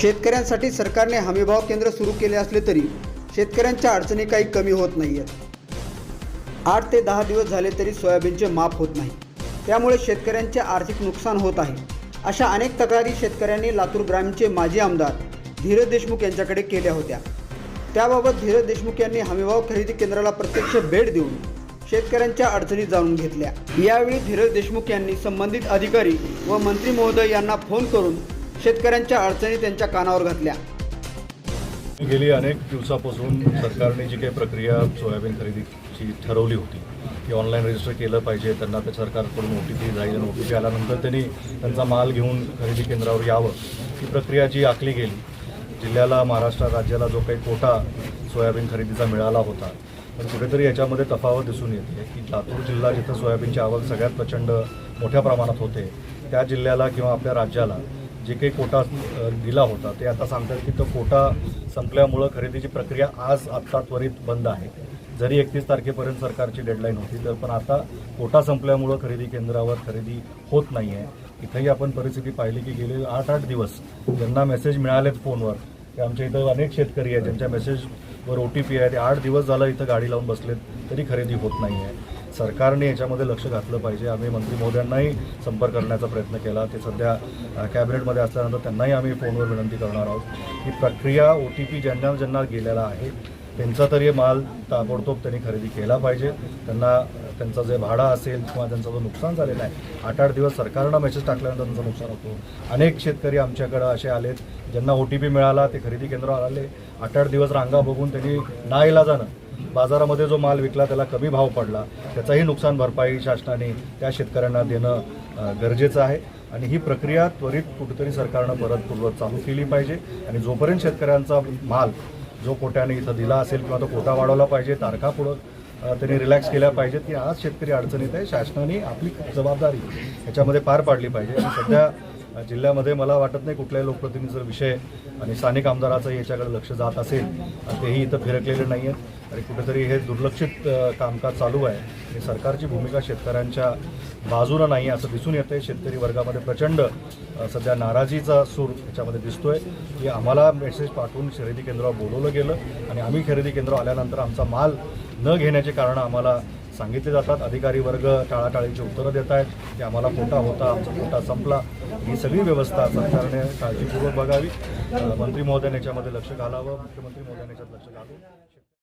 शेतकऱ्यांसाठी सरकारने हमीभाव केंद्र सुरू केले असले तरी शेतकऱ्यांच्या अडचणी काही कमी होत नाही आहेत आठ ते दहा दिवस झाले तरी सोयाबीनचे माप होत नाही. त्यामुळे शेतकऱ्यांचे आर्थिक नुकसान होत आहे. अशा अनेक तक्रारी शेतकऱ्यांनी लातूर ग्रामीणचे माजी आमदार धीरज देशमुख यांच्याकडे केल्या होत्या. त्याबाबत धीरज देशमुख यांनी हमीभाव खरेदी केंद्राला प्रत्यक्ष भेट देऊन शेतकऱ्यांच्या अडचणी जाणून घेतल्या. यावेळी धीरज देशमुख यांनी संबंधित अधिकारी व मंत्री महोदय यांना फोन करून शेतकऱ्यांच्या अडचणी त्यांच्या कानावर घातल्या. गेली अनेक दिवसापासून सरकारने जी काही प्रक्रिया सोयाबीन खरेदीची ठरवली होती की ऑनलाईन रजिस्टर केलं पाहिजे. त्यांना ते सरकारकडून ओ टी पी जाईल आणि ओ टी पी आल्यानंतर त्यांनी त्यांचा माल घेऊन खरेदी केंद्रावर यावं. ही प्रक्रिया जी आखली गेली जिल्ह्याला महाराष्ट्र राज्याला जो काही कोटा सोयाबीन खरेदीचा मिळाला होता पण कुठेतरी याच्यामध्ये तफावत दिसून येते की लातूर जिल्हा जिथं सोयाबीनची आवक सगळ्यात प्रचंड मोठ्या प्रमाणात होते त्या जिल्ह्याला किंवा आपल्या राज्याला जे काही कोटा दिला होता ते आता सांगतात की तो कोटा संपल्यामुळं खरेदीची प्रक्रिया आज आत्ता त्वरित बंद आहे. जरी एकतीस तारखेपर्यंत सरकारची डेडलाईन होती तर पण आता कोटा संपल्यामुळं खरेदी केंद्रावर खरेदी होत नाही आहे इथंही आपण परिस्थिती पाहिली की गेले आठ आठ दिवस ज्यांना मेसेज मिळालेत फोनवर ते आमच्या इथं अनेक शेतकरी आहेत ज्यांच्या मेसेजवर ओ टी पी आहे ते आठ दिवस झालं इथं गाडी लावून बसलेत तरी खरेदी होत नाही आहे सरकारने याच्यामध्ये लक्ष घातलं पाहिजे. आम्ही मंत्री महोदयांनाही संपर्क करण्याचा प्रयत्न केला. ते सध्या कॅबिनेटमध्ये असल्यानंतर त्यांनाही आम्ही फोनवर विनंती करणार आहोत ही प्रक्रिया ओ टी पी ज्यांना ज्यांना गेलेला आहे त्यांचा तरी माल ताबडतोब त्यांनी खरेदी केला पाहिजे. त्यांना त्यांचं जे भाडं असेल किंवा त्यांचं जो नुकसान झालेलं आहे आठ आठ दिवस सरकारनं मेसेज टाकल्यानंतर त्यांचं नुकसान होतो. अनेक शेतकरी आमच्याकडं असे आलेत ज्यांना ओ टी पी मिळाला ते खरेदी केंद्रावर आले. आठ आठ दिवस रांगा बघून त्यांनी नाईलाजानं बाजारामध्ये जो माल विकला त्याला कमी भाव पडला त्याचाही नुकसान भरपाई शासनाने त्या शेतकऱ्यांना देणं गरजेचं आहे. आणि ही प्रक्रिया त्वरित कुठेतरी सरकारनं परतपूर्वक चालू केली पाहिजे. आणि जोपर्यंत शेतकऱ्यांचा माल जो कोट्याने इथं दिला असेल किंवा तो कोटा वाढवला पाहिजे तारखा पुढं त्यांनी रिलॅक्स केल्या पाहिजेत की आज शेतकरी अडचणीत आहे शासनाने आपली जबाबदारी ह्याच्यामध्ये पार पाडली पाहिजे. आणि सध्या जिल्ह्यामध्ये मला वाटत नाही कुठल्याही लोकप्रतिनिधीचा विषय आणि स्थानिक आमदाराचं याच्याकडे लक्ष जात असेल तेही इथं फिरकलेले नाही आहेत आणि कुठेतरी हे दुर्लक्षित कामकाज चालू आहे. आणि सरकारची भूमिका शेतकऱ्यांच्या बाजूनं नाही असं दिसून येतं आहे शेतकरी वर्गामध्ये प्रचंड सध्या नाराजीचा सूर याच्यामध्ये दिसतोय. की आम्हाला मेसेज पाठवून खरेदी केंद्रावर बोलवलं गेलं. आणि आम्ही खरेदी केंद्र आल्यानंतर आमचा माल न घेण्याचे कारणं आम्हाला सांगितले जातात. अधिकारी वर्ग टाळाटाळीची उत्तरं देत आहेत. की आम्हाला कोटा होता आमचा कोटा संपला ही सगळी व्यवस्था सरकारने काळजीपूर्वक बघावी. मंत्री महोदयाने याच्यामध्ये लक्ष घालावं. मुख्यमंत्री महोदयाने याच्यात लक्ष घालावं